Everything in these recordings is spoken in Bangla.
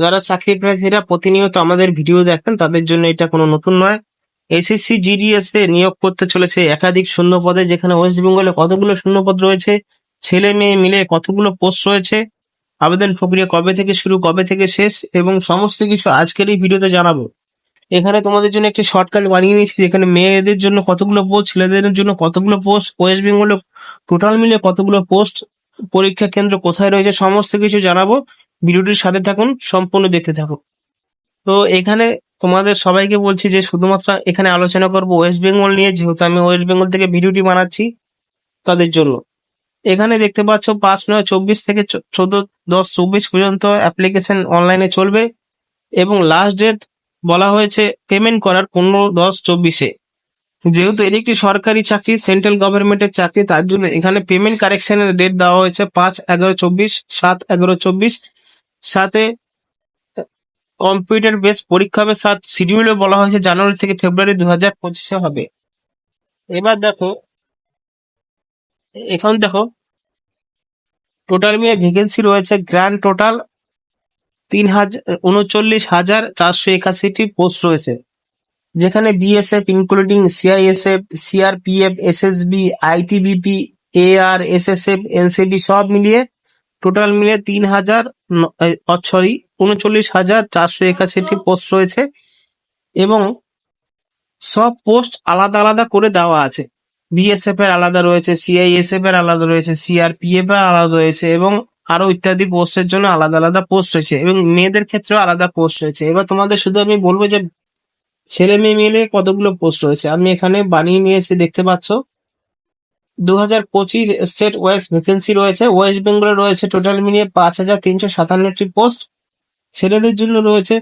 যারা চাকরি প্রার্থীরা প্রতিনিয়ত আমাদের ভিডিও দেখেন, তাদের জন্য এটা কোনো নতুন নয়। এসএসসি জিডিএস এ নিয়োগ করতে চলেছে একাধিক শূন্য পদে যেখানে ওয়েস্ট বেঙ্গলে কতগুলো শূন্য পদ রয়েছে, ছেলে মেয়ে মিলে কতগুলো পোস্ট রয়েছে, আবেদন প্রক্রিয়া কবে থেকে শুরু, কবে থেকে শেষ, এবং সমস্ত কিছু আজকের এই ভিডিওতে জানাব। এখানে তোমাদের জন্য একটি শর্টকাট বানিয়ে নিয়েছি এখানে মেয়েদের জন্য কতগুলো পোস্ট ছেলেদের জন্য কতগুলো পোস্ট ওয়েস্ট বেঙ্গলে টোটাল মিলে কতগুলো পোস্ট পরীক্ষা কেন্দ্র কোথায় রয়েছে, সমস্ত কিছু জানাব। ভিডিওটির সাথে থাকুন, সম্পূর্ণ দেখতে থাকুন। তো এখানে তোমাদের সবাইকে বলছি যে শুধুমাত্র এখানে আলোচনা করব ওয়েস্ট বেঙ্গল নিয়ে, যেহেতু আমি ওয়েস্ট বেঙ্গল থেকে ভিডিওটি বানাচ্ছি তাদের জন্য। এখানে দেখতে পাচ্ছ পাঁচ নয় চব্বিশ থেকে চোদ্দ দশ চব্বিশ পর্যন্ত অ্যাপ্লিকেশন অনলাইনে চলবে এবং লাস্ট ডেট বলা হয়েছে পেমেন্ট করার পনেরো দশ চব্বিশে। যেহেতু এটি একটি সরকারি চাকরি সেন্ট্রাল গভর্নমেন্টের চাকরি, তার জন্য এখানে পেমেন্ট কারেকশনের ডেট দেওয়া হয়েছে পাঁচ এগারো চব্বিশ, সাত এগারো চব্বিশ সাথে কম্পিউটার বেস পরীক্ষা হবে সাত শিডিউলে বলা হয়েছে, জানুয়ারি থেকে ফেব্রুয়ারি দু হাজার পঁচিশে হবে। এবার দেখো, এখন দেখো টোটাল মিলে ভ্যাকেন্সি রয়েছে গ্র্যান্ড টোটাল তিন হাজার উনচল্লিশ হাজার চারশো একাশিটি পোস্ট রয়েছে। যেখানে BSF including CISF CRPF SSB ITBP AR SSF NCB সব মিলিয়ে টোটাল মিলে তিন হাজার সরি উনচল্লিশ হাজার চারশো একাশিটি পোস্ট রয়েছে এবং সব পোস্ট আলাদা আলাদা করে দেওয়া আছে। বিএসএফ এর আলাদা রয়েছে সিআইএসএফ এর আলাদা রয়েছে সিআরপিএফ এর আলাদা রয়েছে এবং আরও ইত্যাদি পোস্টের জন্য আলাদা আলাদা পোস্ট রয়েছে এবং মেয়েদের ক্ষেত্রেও আলাদা পোস্ট রয়েছে। এবার তোমাদের শুধু আমি বলব যে ছেলে মেয়ে মিলে কতগুলো পোস্ট রয়েছে? আমি এখানে বানিয়ে নিয়েছি, দেখতে পাচ্ছ। দু হাজার পঁচিশ স্টেট ওয়েস্ট ভ্যাকেন্সি রয়েছে। ওয়েস্ট বেঙ্গলে রয়েছে টোটাল মিলিয়ে পাঁচ হাজার তিনশো সাতান্নটি পোস্ট। ছেলেদের জন্য রয়েছে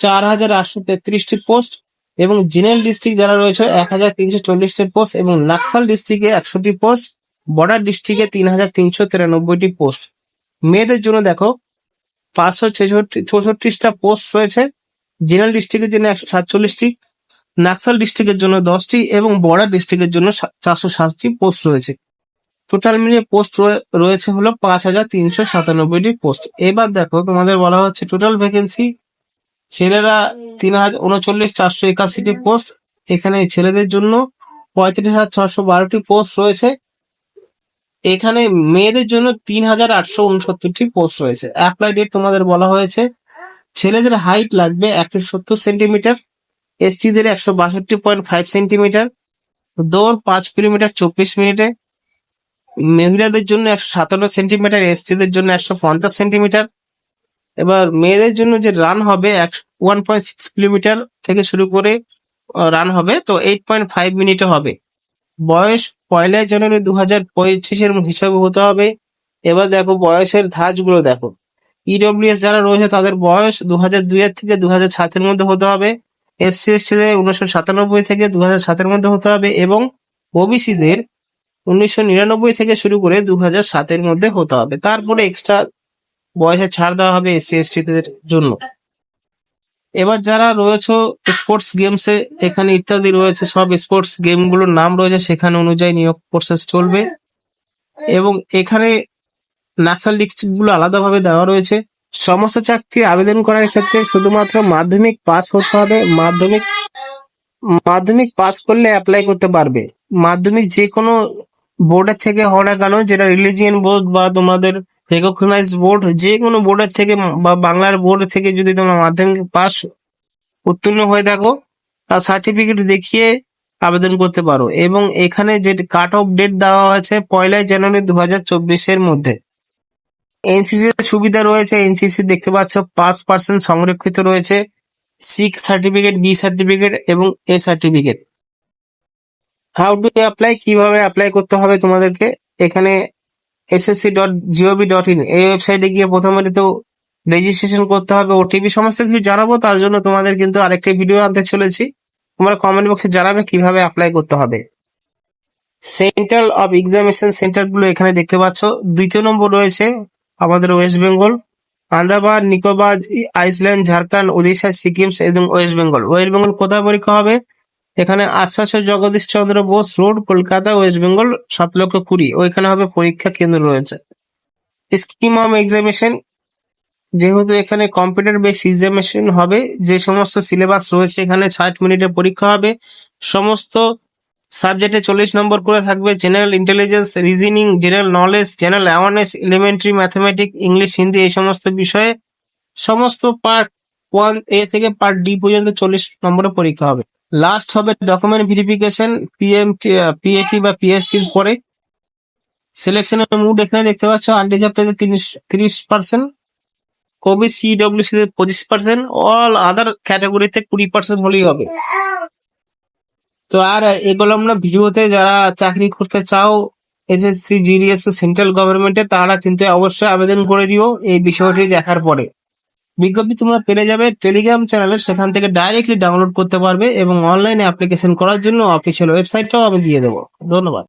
চার হাজার আটশো তেত্রিশটি পোস্ট এবং জেনারেল ডিস্ট্রিক্ট যারা রয়েছে এক হাজার তিনশো চল্লিশটি পোস্ট এবং নাকসাল ডিস্ট্রিক্টে একশোটি পোস্ট, বর্ডার ডিস্ট্রিক্টে তিন হাজার তিনশো তিরানব্বইটি পোস্ট। মেয়েদের জন্য দেখো, পাঁচশো ছেষট্টি পোস্ট রয়েছে। জেনারেল ডিস্ট্রিক্টের জন্য একশো সাতচল্লিশটি নাকসাল ডিস্ট্রিক্টের জন্য দশটি এবং বর্ডার ডিস্ট্রিক্টের জন্য চারশো সাতটি পোস্ট রয়েছে। টোটাল মিলিয়ে পোস্ট রয়েছে হলো পাঁচ হাজার তিনশো সাতানব্বইটি পোস্ট। এবার দেখো, তোমাদের বলা হচ্ছে টোটাল ভ্যাকেন্সি। ছেলেরা তিন হাজার উনচল্লিশ চারশো একাশিটি পোস্ট। এখানে ছেলেদের জন্য পঁয়ত্রিশ হাজার ছশো বারোটি পোস্ট রয়েছে। এখানে মেয়েদের জন্য তিন হাজার আটশো উনসত্তরটি পোস্ট রয়েছে। অ্যাপ্লাই ডেট তোমাদের বলা হয়েছে। ছেলেদের হাইট লাগবে একশো সত্তর সেন্টিমিটার এসটিদের একশো বাষট্টি পয়েন্ট ফাইভ সেন্টিমিটার দৌড় পাঁচ কিলোমিটার চব্বিশ মিনিটে। মহিলাদের জন্য একশো সাতান্ন সেন্টিমিটার এসটিদের জন্য একশো পঞ্চাশ সেন্টিমিটার এবার মেয়েদের জন্য যে রান হবে এক ওয়ান পয়েন্ট সিক্স কিলোমিটার থেকে শুরু করে রান হবে, তো এইট পয়েন্ট ফাইভ মিনিটে হবে। বয়স পয়লা জানুয়ারি দু হাজার পঁচিশের হিসাবে হতে হবে। এবার দেখো বয়সের ধাঁচগুলো দেখো। ইডব্লিউএস যারা রয়েছে তাদের বয়স দু হাজার দুইয়ের থেকে দু হাজার সাতের মধ্যে হতে হবে। এসসি এসটিদের উনিশশো সাতানব্বই থেকে দু হাজার সাতের মধ্যে হতে হবে এবং ওবিসিদের উনিশশো নিরানব্বই থেকে শুরু করে দু হাজার সাতের মধ্যে হতে হবে। তারপরে এক্সট্রা বয়সে ছাড় দেওয়া হবে এসসি এসটিদের জন্য। এবার যারা রয়েছে স্পোর্টস গেমসে এখানে ইত্যাদি রয়েছে, সব স্পোর্টস গেমগুলোর নাম রয়েছে, সেখানে অনুযায়ী নিয়োগ প্রসেস চলবে। এবং এখানে নাক্সাল ডিস্ট্রিক্টগুলো আলাদাভাবে দেওয়া রয়েছে। সমস্ত চাকরি আবেদন করার ক্ষেত্রে শুধুমাত্র মাধ্যমিক পাস হতে হবে। মাধ্যমিক মাধ্যমিক পাস করলে অ্যাপ্লাই করতে পারবে। মাধ্যমিক যে কোনো বোর্ডের থেকে হওয়া না কেন, যেটা রিলিজিয়ান বোর্ড বা তোমাদের রেকগনাইজ বোর্ড যে কোনো বোর্ডের থেকে বা বাংলার বোর্ড থেকে যদি তোমরা মাধ্যমিক পাস উত্তীর্ণ হয়ে থাকো, তার সার্টিফিকেট দেখিয়ে আবেদন করতে পারো। এবং এখানে যে কাট অফ ডেট দেওয়া আছে পয়লা জানুয়ারি দু হাজার চব্বিশের মধ্যে। এনসিসি এর সুবিধা রয়েছে। এনসিসি দেখতে পাচ্ছ পাঁচ পার্সেন্ট সংরক্ষিত রয়েছে। সিক্স সার্টিফিকেট, বি সার্টিফিকেট এবং A certificate. How to apply কীভাবে অ্যাপ্লাই করতে হবে তোমাদেরকে? এখানে SSC dot G O V dot in এই ওয়েবসাইটে গিয়ে প্রথমে তো রেজিস্ট্রেশন করতে হবে ওটিপি সমস্ত কিছু জানাব। তার জন্য তোমাদের কিন্তু আরেকটি ভিডিও আনতে চলেছি। তোমরা কমেন্ট বক্সে জানাবে কীভাবে অ্যাপ্লাই করতে হবে। সেন্ট্রাল অফ এক্সামিনেশন সেন্টারগুলো এখানে দেখতে পাচ্ছ। দ্বিতীয় নম্বর রয়েছে আমাদের ওয়েস্ট বেঙ্গল আন্দামান নিকোবর আইসল্যান্ড ঝাড়খণ্ড উড়িষ্যা সিকিম এবং ওয়েস্ট বেঙ্গল ওয়েস্ট বেঙ্গল কোথায় পরীক্ষা হবে? এখানে আশ্বাস জগদীশ চন্দ্র বোস রোড, কলকাতা ওয়েস্ট বেঙ্গল সাত লক্ষ কুড়ি। ওইখানে হবে পরীক্ষা কেন্দ্র রয়েছে। স্কিম অফ এক্সামিনেশন যেহেতু এখানে কম্পিউটার বেস এক্সামিনেশন হবে, যে সমস্ত সিলেবাস রয়েছে এখানে ষাট মিনিটের পরীক্ষা হবে। সমস্ত সাবজেক্টে চল্লিশ নম্বর করে থাকবে general intelligence reasoning general knowledge general awareness elementary mathematic English Hindi এই সমস্ত বিষয়ে সমস্ত পার্ট ওয়ান এ থেকে পার্ট ডি পর্যন্ত চল্লিশ নম্বরের পরীক্ষা হবে। লাস্ট হবে ডকুমেন্ট ভেরিফিকেশন পিএম পিএটি বা পিএসসির পরে। সিলেকশনের মুড এখানে দেখতে পাচ্ছ আনরিজার্ভদের তিরিশ তিরিশ পার্সেন্ট কবি সিডব্লিউসি পঁচিশ পার্সেন্ট অল আদার ক্যাটাগরিতে কুড়ি পার্সেন্ট হলেই হবে। তো আর এগুলো আমরা ভিডিওতে যারা চাকরি করতে চাও এসএসসি জিডিএস সেন্ট্রাল গভর্নমেন্টে তারা কিন্তু অবশ্যই আবেদন করে দিও এই বিষয়টি দেখার পরে। বিজ্ঞপ্তি তোমরা পেরে যাবে টেলিগ্রাম চ্যানেলে সেখান থেকে ডাইরেক্টলি ডাউনলোড করতে পারবে এবং অনলাইনে অ্যাপ্লিকেশন করার জন্য অফিসিয়াল ওয়েবসাইটটাও আমি দিয়ে দেবো। ধন্যবাদ।